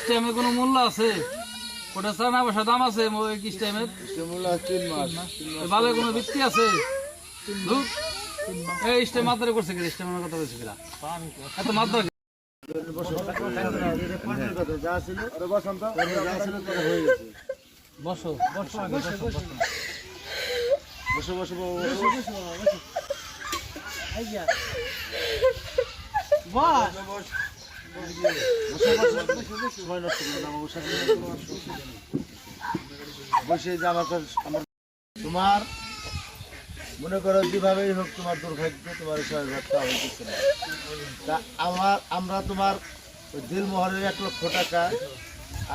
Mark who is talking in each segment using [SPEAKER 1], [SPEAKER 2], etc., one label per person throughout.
[SPEAKER 1] স্টেমে কোনো মূল্য আছে? ওটা চার না পয়সা দাম আছে
[SPEAKER 2] মাস।
[SPEAKER 1] ভালো কোনো ভিত্তি আছে? এই স্টেম মাত্রা করছে কি স্টেমের কথা বলছে কিনা? এত মাত্রা
[SPEAKER 2] হয়ে গেছে
[SPEAKER 1] বসো বসো আগে, বসো, বসো।
[SPEAKER 2] বসে বসে বসে যে আমার আমার তোমার মনে করো যেভাবেই হোক তোমার দুর্ভাগ্য তোমার হইতেছে না। তা আমার আমরা তোমার ওই দিলমোহরের এক লক্ষ টাকা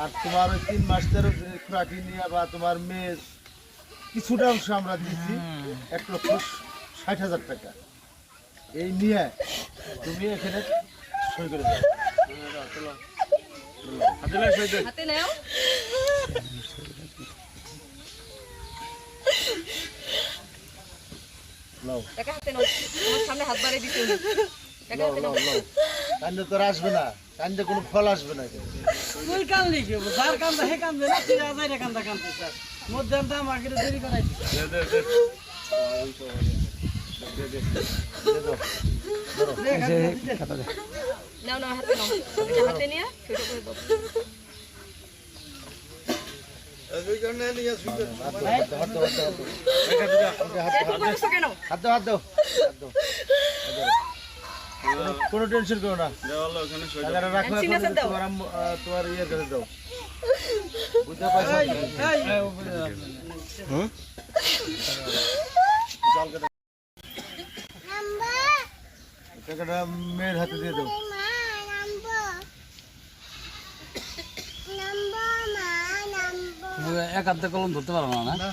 [SPEAKER 2] আর তোমার ওই তিন মাস তেরো খোরাকি নিয়ে বা তোমার মেয়ের কিছুটা অংশ আমরা দিচ্ছি এক লক্ষ ষাট হাজার টাকা। এই নিয়ে তুমি এখানে সই করে দাও।
[SPEAKER 3] হাতে নাও।
[SPEAKER 2] নাও।
[SPEAKER 3] টাকা হাতে নাও। আমার সামনে হাত বাড়িয়ে দিতে
[SPEAKER 2] নাও
[SPEAKER 3] হাতে
[SPEAKER 2] নাও।
[SPEAKER 3] নাও
[SPEAKER 2] নাও কান্দে তোর আসবে না। কান্দে কোনো ফল আসবে না।
[SPEAKER 4] তুই কানলি কি? হব? যার কান্দা হে কান্দে না। তুই আজাই রে কান্দা কান্দে স্যার। মধ্যে দাম আগে দেরি করাইছি
[SPEAKER 2] দিয়ে দাও
[SPEAKER 3] নাও কেন
[SPEAKER 2] টেনশন করো না। তোমার আম্মু- আহ, তোমার ইয়ে করে দাও বুঝতে পারছ টাকাটা মেয়ের হাতে দিয়ে দাও।
[SPEAKER 1] এক হাতে কলম ধরতে পারো না? না।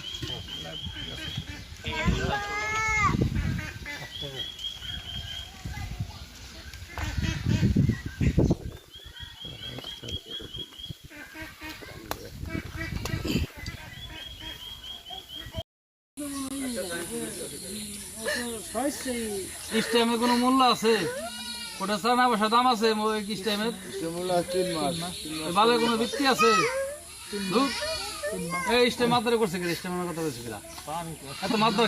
[SPEAKER 1] স্টেমে কোনো মূল্য আছে? ওটা চার না পয়সা দাম আছে স্টেমের ভালো কোনো ভিত্তি আছে। এই স্টেম মাত্রা করছে কি স্টেমের কথা বলছে কিনা? এত মাত্রা?